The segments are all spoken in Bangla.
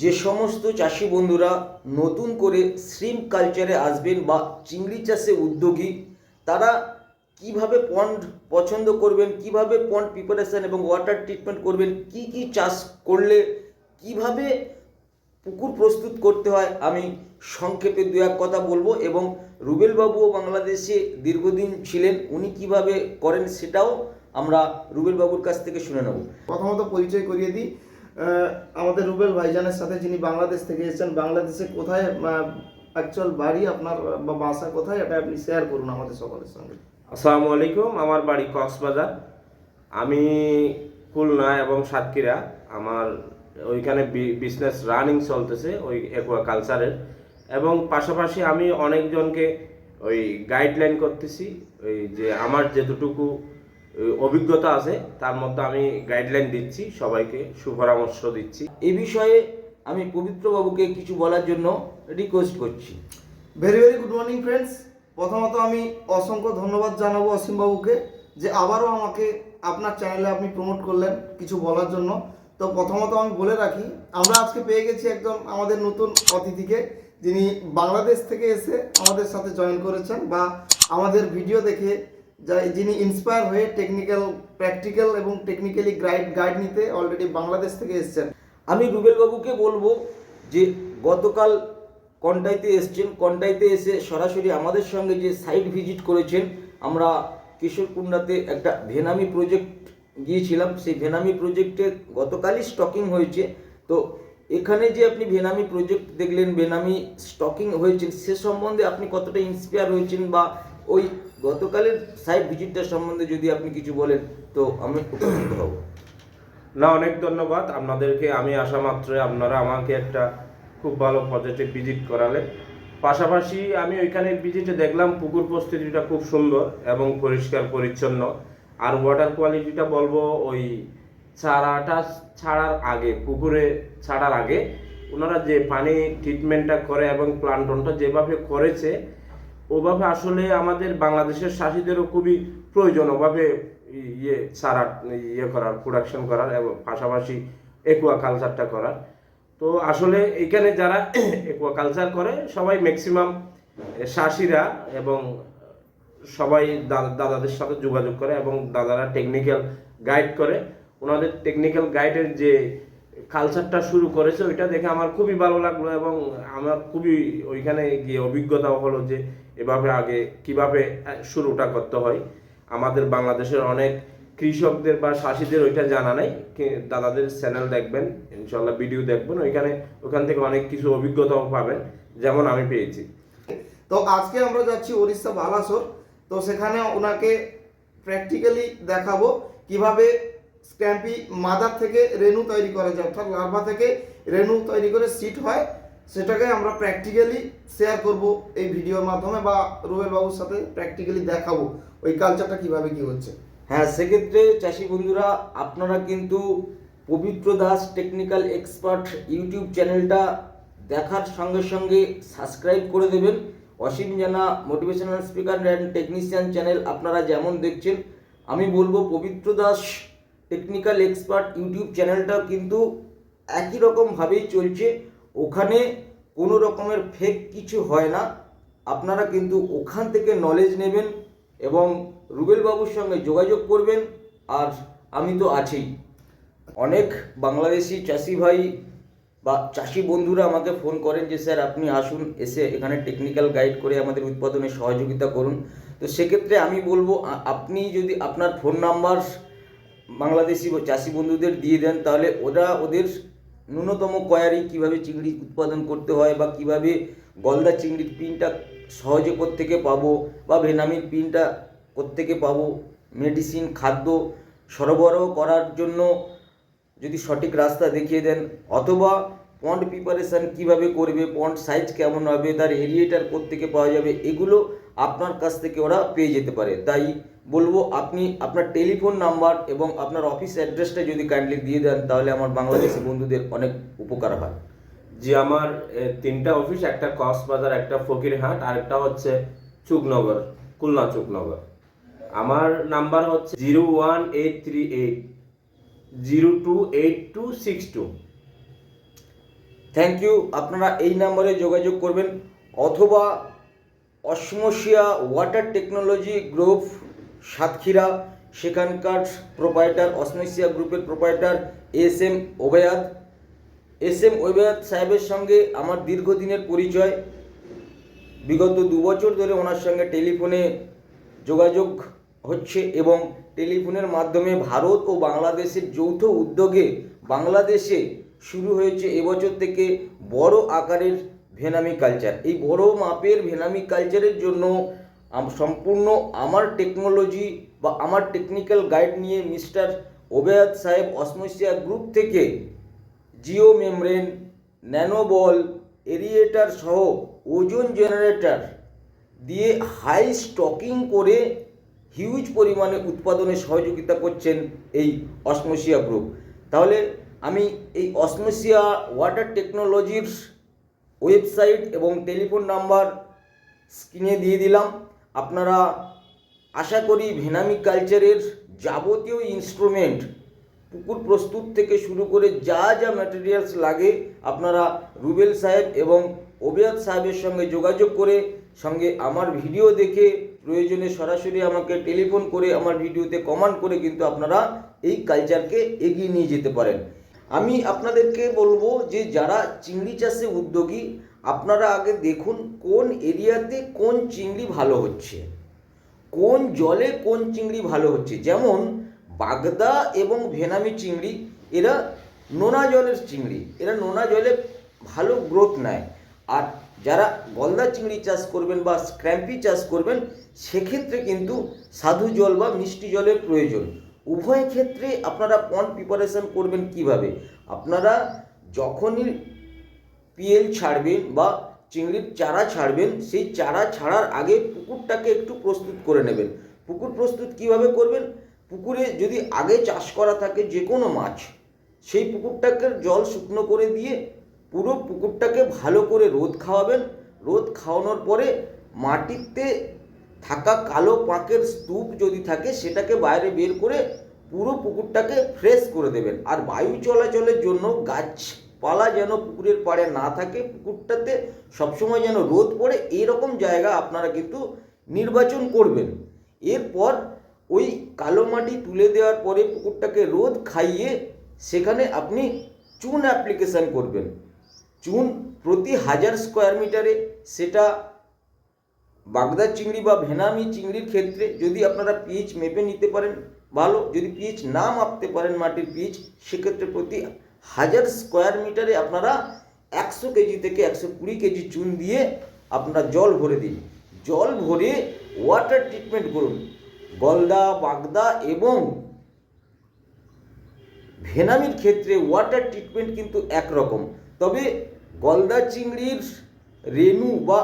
যে সমস্ত চাষি বন্ধুরা নতুন করে শ্রিম কালচারে আসবেন বা চিংড়ি চাষে উদ্যোগী, তারা কীভাবে পন্ড পছন্দ করবেন, কীভাবে পন্ড প্রিপারেশন এবং ওয়াটার ট্রিটমেন্ট করবেন, কি কি চাষ করলে, কীভাবে পুকুর প্রস্তুত করতে হয়, আমি সংক্ষেপে দু এক কথা বলব এবং রুবেল বাবুও বাংলাদেশে দীর্ঘদিন ছিলেন, উনি কীভাবে করেন সেটাও আমরা রুবেল বাবুর কাছ থেকে শুনে নেব। প্রথমত পরিচয় করিয়ে দিই আমাদের রুবেল ভাইজানের সাথে যিনি বাংলাদেশ থেকে এসেছেন, বাংলাদেশে কোথায় অ্যাকচুয়াল বাড়ি আপনার বা বাসা কোথায়, এটা আপনি শেয়ার করুন আমাদের সকলের সঙ্গে। আসসালামু আলাইকুম, আমার বাড়ি কক্সবাজার। আমি খুলনা এবং সাতক্ষীরা, আমার ওইখানে বিজনেস রানিং চলতেছে ওই একুয়া কালচারের এবং পাশাপাশি আমি অনেকজনকে ওই গাইডলাইন করতেছি, ওই যে আমার যেতটুকু অভিজ্ঞতা আছে, তার মধ্যে আমি গাইডলাইন দিচ্ছি, সবাইকে সুপরামর্শ দিচ্ছি। এই বিষয়ে আমি পবিত্র বাবুকে কিছু বলার জন্য রিকোয়েস্ট করছি। Very very good morning friends প্রথমত আমি অসংখ্য ধন্যবাদ জানাব অসীম বাবুকে যে আবারও আমাকে আপনার চ্যানেলে আপনি প্রমোট করলেন কিছু বলার জন্য। তো প্রথমত আমি বলে রাখি, আমরা আজকে পেয়ে গেছি একদম আমাদের নতুন অতিথিকে, যিনি বাংলাদেশ থেকে এসে আমাদের সাথে জয়েন করেছেন বা আমাদের ভিডিও দেখে যিনি ইন্সপায়ার হয়ে টেকনিক্যাল প্র্যাকটিক্যাল এবং টেকনিক্যালি গাইড গাইড নিতে অলরেডি বাংলাদেশ থেকে এসেছেন। আমি রুবেল বাবুকে বলব যে গতকাল কন্টাইতে এসছেন, কন্টাইতে এসে সরাসরি আমাদের সঙ্গে যে সাইট ভিজিট করেছেন, আমরা কিশোরকুন্ডাতে একটা ভেনামি প্রজেক্ট গিয়েছিলাম। সেই ভেনামি প্রজেক্টে গতকালই স্টকিং হয়েছে। তো এখানে যে আপনি বেনামি প্রজেক্ট দেখলেন বেনামি স্টকিং হয়েছে সে সম্বন্ধে আপনি কতটা ইন্সপায়ার হয়েছেন বা ওই গতকালের সাইট ভিজিটটা সম্বন্ধে যদি আপনি কিছু বলেন, তো আমি উপকৃত হব। না, অনেক ধন্যবাদ। আপনাদেরকে আমি আসা মাত্রই আপনারা আমাকে একটা খুব ভালো পজিটিভ ভিজিট করালেন। পাশাপাশি আমি ওইখানে ভিজিটে দেখলাম পুকুর পরিস্থিতিটা খুব সুন্দর এবং পরিষ্কার, পরিচ্ছন্ন। আর ওয়াটার কোয়ালিটিটা বলব, ওই চারাটা ছাড়ার আগে, পুকুরে ছাড়ার আগে ওনারা যে পানি ট্রিটমেন্টটা করে এবং প্লান্টনটা যেভাবে করেছে, ওভাবে আসলে আমাদের বাংলাদেশের চাষিদেরও খুবই প্রয়োজন ওভাবে ইয়ে সারা ইয়ে করার প্রোডাকশন করার এবং পাশাপাশি একুয়াকালচারটা করার। তো আসলে এখানে যারা একুয়াকালচার করে, সবাই ম্যাক্সিমাম চাষিরা এবং সবাই দাদা- দাদাদের সাথে যোগাযোগ করে এবং দাদারা টেকনিক্যাল গাইড করে। ওনাদের টেকনিক্যাল গাইডের যে কালচারটা শুরু করেছে, ওইটা দেখে আমার খুবই ভালো লাগল এবং আমার খুবই ওইখানে গিয়ে অভিজ্ঞতা হলো যে এভাবে আগে কীভাবে শুরুটা করতে হয়। আমাদের বাংলাদেশের অনেক কৃষকদের বা চাষিদের ওইটা জানা নাই দাদাদের চ্যানেল দেখবেন ইনশাল্লাহ ভিডিও দেখবেন, ওইখানে, ওখান থেকে অনেক কিছু অভিজ্ঞতাও পাবেন, যেমন আমি পেয়েছি। তো আজকে আমরা যাচ্ছি উড়িষ্যা বালাসোর, তো সেখানে ওনাকে প্র্যাকটিক্যালি দেখাবো কীভাবে স্ক্যাম্পি মাদার থেকে রেনু তৈরি করা যায় অর্থাৎ লার্ভা থেকে রেনু তৈরি করে সিট হয়, সেটাকে আমরা প্র্যাকটিক্যালি শেয়ার করব এই ভিডিওর মাধ্যমে বা রুবেল বাবুর সাথে প্র্যাকটিক্যালি দেখাবো। ওই কালচারটা কীভাবে কি হচ্ছে? হ্যাঁ সেক্ষেত্রে চাষি বন্ধুরা, আপনারা কিন্তু পবিত্র দাস টেকনিক্যাল এক্সপার্ট ইউটিউব চ্যানেলটা দেখার সঙ্গে সঙ্গে সাবস্ক্রাইব করে দেবেন। অসীম জানা motivational speaker and technician channel আপনারা যেমন দেখছেন, আমি বলব পবিত্র দাস টেকনিক্যাল এক্সপার্ট ইউটিউব চ্যানেলটা কিন্তু একই রকমভাবেই চলছে। ওখানে কোনো রকমের ফেক কিছু হয় না। আপনারা কিন্তু ওখান থেকে নলেজ নেবেন এবং রুবেল বাবুর সঙ্গে যোগাযোগ করবেন। আর আমি তো আছেই। অনেক বাংলাদেশি চাষি ভাই বা চাষি বন্ধুরা আমাকে ফোন করেন যে, স্যার, আপনি আসুন, এসে এখানে টেকনিক্যাল গাইড করে আমাদের উৎপাদনে সহযোগিতা করুন। তো সেক্ষেত্রে আমি বলব আপনি যদি আপনার ফোন নাম্বার বাংলাদেশি চাষি বন্ধুদের দিয়ে দেন, তাহলে ওরা ওদের ন্যূনতম কয়ারি কীভাবে চিংড়ি উৎপাদন করতে হয় বা কীভাবে গলদা চিংড়ির পিনটা সহজে কোত্থেকে পাবো বা ভেনামির পিনটা কোত্থেকে পাবো, মেডিসিন, খাদ্য সরবরাহ করার জন্য যদি সঠিক রাস্তা দেখিয়ে দেন, অথবা পন্ড প্রিপারেশন কীভাবে করবে পন্ড সাইজ কেমন হবে, তার এরিয়েটার থেকে পাওয়া যাবে, এগুলো আপনার কাছ থেকে ওরা পেয়ে যেতে পারে। তাই বলব আপনি আপনার টেলিফোন নাম্বার এবং আপনার অফিস অ্যাড্রেসটা যদি কাইন্ডলি দিয়ে দেন তাহলে আমার বাংলাদেশি বন্ধুদের অনেক উপকার হয়। যে আমার তিনটা অফিস একটা কক্সবাজার একটা ফকিরহাট আর একটা হচ্ছে চুকনগর খুলনা চুকনগর। আমার নাম্বার হচ্ছে zero one eight three eight zero two eight two six two. Thank you আপনারা এই নাম্বারে যোগাযোগ করবেন অথবা Asamsia water technology group Satkhira, সেখানকার প্রোপাইটার অসমসিয়া গ্রুপের proprietor S M Obayed S M Obayed সাহেবের সঙ্গে আমার দীর্ঘদিনের পরিচয়। বিগত দু বছর ধরে ওনার সঙ্গে টেলিফোনে যোগাযোগ হচ্ছে এবং টেলিফোনের মাধ্যমে ভারত ও বাংলাদেশের যৌথ উদ্যোগে বাংলাদেশে শুরু হয়েছে এবছর থেকে বড় আকারের ভেনামি কালচার। এই বড় মাপের ভেনামি কালচারের জন্য সম্পূর্ণ আমার টেকনোলজি বা আমার টেকনিক্যাল গাইড নিয়ে মিস্টার ওবেয়াদ সাহেব অসমসিয়া গ্রুপ থেকে জিও মেমব্রেন ন্যানোবল এরিয়েটার সহ ওজন জেনারেটর দিয়ে হাই স্টকিং করে হিউজ পরিমাণে উৎপাদনে সহযোগিতা করছেন এই অসমসিয়া গ্রুপ তাহলে আমি এই অসমসিয়া ওয়াটার টেকনোলজির ওয়েবসাইট এবং টেলিফোন নাম্বার স্ক্রিনে দিয়ে দিলাম। আপনারা আশা করি ভেনামি কালচারের যাবতীয় ইনস্ট্রুমেন্ট পুকুর প্রস্তুত থেকে শুরু করে যা যা ম্যাটেরিয়ালস লাগে, আপনারা রুবেল সাহেব এবং ওবিয়াদ সাহেবের সঙ্গে যোগাযোগ করে, সঙ্গে আমার ভিডিও দেখে, প্রয়োজনে সরাসরি আমাকে টেলিফোন করে, আমার ভিডিওতে কমান্ড করে কিন্তু আপনারা এই কালচারকে এগিয়ে নিয়ে যেতে পারেন। আমি আপনাদেরকে বলব যে যারা চিংড়ি চাষে উদ্যোগী আপনারা আগে দেখুন কোন এরিয়াতে কোন চিংড়ি ভালো হচ্ছে। কোন জলে কোন চিংড়ি ভালো হচ্ছে। যেমন বাগদা এবং ভেনামি চিংড়ি, এরা নোনা জলের চিংড়ি, এরা নোনা জলে ভালো গ্রোথ নেয়। আর যারা গলদা চিংড়ি চাষ করবেন বা স্ক্র্যাম্পি চাষ করবেন, সেক্ষেত্রে কিন্তু সাধু জল বা মিষ্টি জলের প্রয়োজন। উভয় ক্ষেত্রে আপনারা পন্ড প্রিপারেশন করবেন কীভাবে? আপনারা যখনই পিএল ছাড়বেন বা চিংড়ির চারা ছাড়বেন, সেই চারা ছাড়ার আগে পুকুরটাকে একটু প্রস্তুত করে নেবেন। পুকুর প্রস্তুত কীভাবে করবেন? পুকুরে যদি আগে চাষ করা থাকে যে কোনো মাছ, সেই পুকুরটাকে জল শুকনো করে দিয়ে পুরো পুকুরটাকে ভালো করে রোদ খাওয়াবেন। রোদ খাওয়ানোর পরে মাটিতে থাকা কালো পাকের স্তূপ যদি থাকে, সেটাকে বাইরে বের করে পুরো পুকুরটাকে ফ্রেশ করে দেবেন। আর বায়ু চলাচলের জন্য গাছপালা যেন পুকুরের পাড়ে না থাকে, পুকুরটাতে সবসময় যেন রোদ পড়ে এরকম জায়গা আপনারা কিন্তু নির্বাচন করবেন। এরপর ওই কালো মাটি তুলে দেওয়ার পরে পুকুরটাকে রোদ খাইয়ে সেখানে আপনি চুন অ্যাপ্লিকেশান করবেন। চুন প্রতি হাজার স্কোয়ার মিটারে সেটা বাগদা চিংড়ি বা ভেনামি চিংড়ির ক্ষেত্রে যদি আপনারা পিচ মেপে নিতে পারেন, ভালো। যদি পিচ না মাপতে পারেন মাটির পিচ সেক্ষেত্রে প্রতি হাজার স্কোয়ার মিটারে আপনারা একশো কেজি থেকে একশো কুড়ি কেজি চুন দিয়ে আপনারা জল ভরে দিন। জল ভরে ওয়াটার ট্রিটমেন্ট করুন। গলদা, বাগদা এবং ভেনামির ক্ষেত্রে ওয়াটার ট্রিটমেন্ট কিন্তু একরকম। তবে গলদা চিংড়ির রেণু বা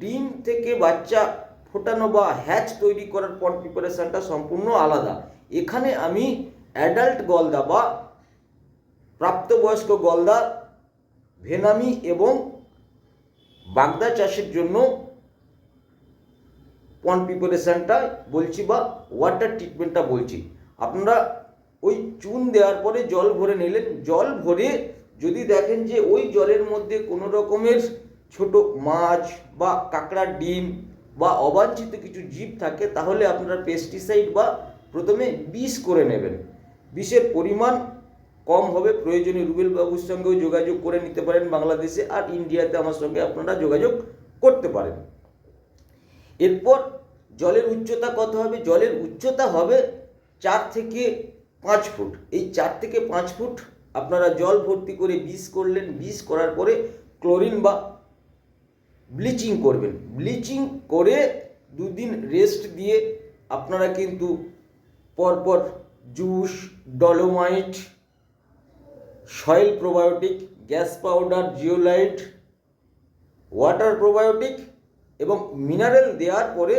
ডিম থেকে বাচ্চা ফোটানো বা হ্যাচ তৈরি করার পর প্রিপারেশনটা সম্পূর্ণ আলাদা। এখানে আমি অ্যাডাল্ট গলদা বা প্রাপ্তবয়স্ক গলদা, ভেনামি এবং বাগদা চাষের জন্য পন প্রিপারেশনটা বলছি বা ওয়াটার ট্রিটমেন্টটা বলছি। আপনারা ওই চুন দেওয়ার পরে জল ভরে নিলেন। জল ভরে যদি দেখেন যে ওই জলের মধ্যে কোনো রকমের ছোট মাছ বা কাঁকড়ার ডিম বা অবাঞ্ছিত কিছু জীব থাকে, তাহলে আপনারা পেস্টিসাইড বা প্রথমে বিষ করে নেবেন। বিষের পরিমাণ কম হবে প্রয়োজনে রুবেল বাবুর সঙ্গেও যোগাযোগ করে নিতে পারেন বাংলাদেশে আর ইন্ডিয়াতে আমার সঙ্গে আপনারা যোগাযোগ করতে পারেন। এরপর জলের উচ্চতা কত হবে? জলের উচ্চতা হবে চার থেকে পাঁচ ফুট। এই চার থেকে পাঁচ ফুট আপনারা জল ভর্তি করে বিষ করলেন, বিষ করার পরে ক্লোরিন বা ব্লিচিং করবেন। ব্লিচিং করে দুদিন রেস্ট দিয়ে আপনারা কিন্তু পরপর juice, dolomite soil probiotic, gas powder, zeolite, water probiotic এবং মিনারেল দেওয়ার পরে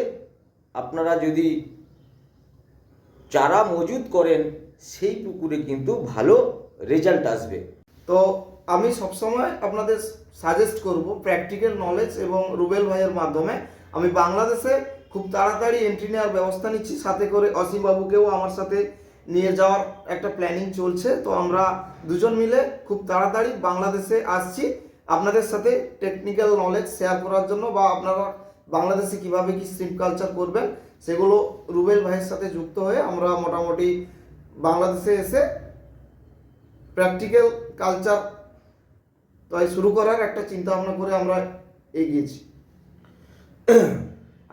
আপনারা যদি চারা মজুদ করেন, সেই পুকুরে কিন্তু ভালো রেজাল্ট আসবে। তো আমি সবসময় আপনাদের সাজেস্ট করব প্র্যাকটিক্যাল নলেজ এবং রুবেল ভাইয়ের মাধ্যমে। আমি বাংলাদেশে খুব তাড়াতাড়ি এন্ট্রি নেওয়ার ব্যবস্থা নিচ্ছি, সাথে করে অসীমবাবুকেও আমার সাথে নিয়ে যাওয়ার একটা প্ল্যানিং চলছে। তো আমরা দুজন মিলে খুব তাড়াতাড়ি বাংলাদেশে আসছি। আপনাদের সাথে টেকনিক্যাল নলেজ শেয়ার করার জন্য বা আপনারা বাংলাদেশে কীভাবে কি শ্রিম্প কালচার করবেন, সেগুলো রুবেল ভাইয়ের সাথে যুক্ত হয়ে আমরা মোটামুটি বাংলাদেশে এসে প্র্যাকটিক্যাল কালচার তাই শুরু করার একটা চিন্তা ভাবনা করে আমরা এগিয়েছি।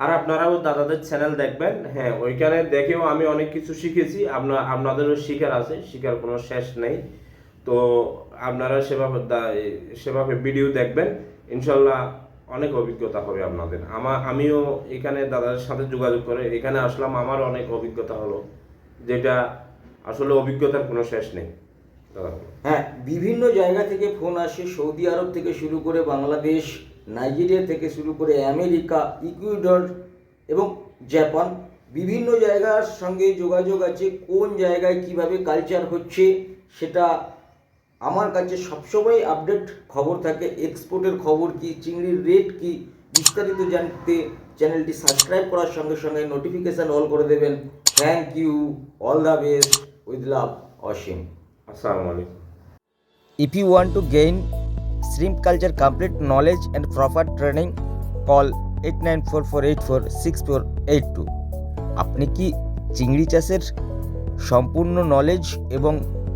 আর আপনারাও দাদাদের চ্যানেল দেখবেন। হ্যাঁ ওইখানে দেখেও আমি অনেক কিছু শিখেছি। আপনার আপনাদেরও শিখার আছে শিখার কোনো শেষ নেই। তো আপনারা সেভাবে সেভাবে ভিডিও দেখবেন। ইনশাল্লাহ অনেক অভিজ্ঞতা হবে আপনাদের। আমার আমিও এখানে দাদাদের সাথে যোগাযোগ করে এখানে আসলাম, আমার অনেক অভিজ্ঞতা হলো, যেটা আসলে অভিজ্ঞতার কোনো শেষ নেই। হ্যাঁ বিভিন্ন জায়গা থেকে ফোন আসে, সৌদি আরব থেকে শুরু করে বাংলাদেশ নাইজেরিয়া থেকে শুরু করে আমেরিকা ইকুইডর এবং জাপান বিভিন্ন জায়গার সঙ্গে যোগাযোগ আছে কোন জায়গায় কীভাবে কালচার হচ্ছে সেটা আমার কাছে সবসময় আপডেট খবর থাকে এক্সপোর্টের খবর কি চিংড়ির রেট কি বিস্তারিত জানতে চ্যানেলটি সাবস্ক্রাইব করার সঙ্গে সঙ্গে নোটিফিকেশান অল করে দেবেন। Thank you all the best with love Asim আসসালামু আলাইকুম If you want to gain shrimp culture complete knowledge and proper training, call 8944846482 আপনি কি চিংড়ি চাষের সম্পূর্ণ নলেজ এবং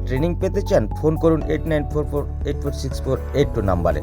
ট্রেনিং পেতে চান? ফোন করুন eight nine four four eight four six four eight two নাম্বারে।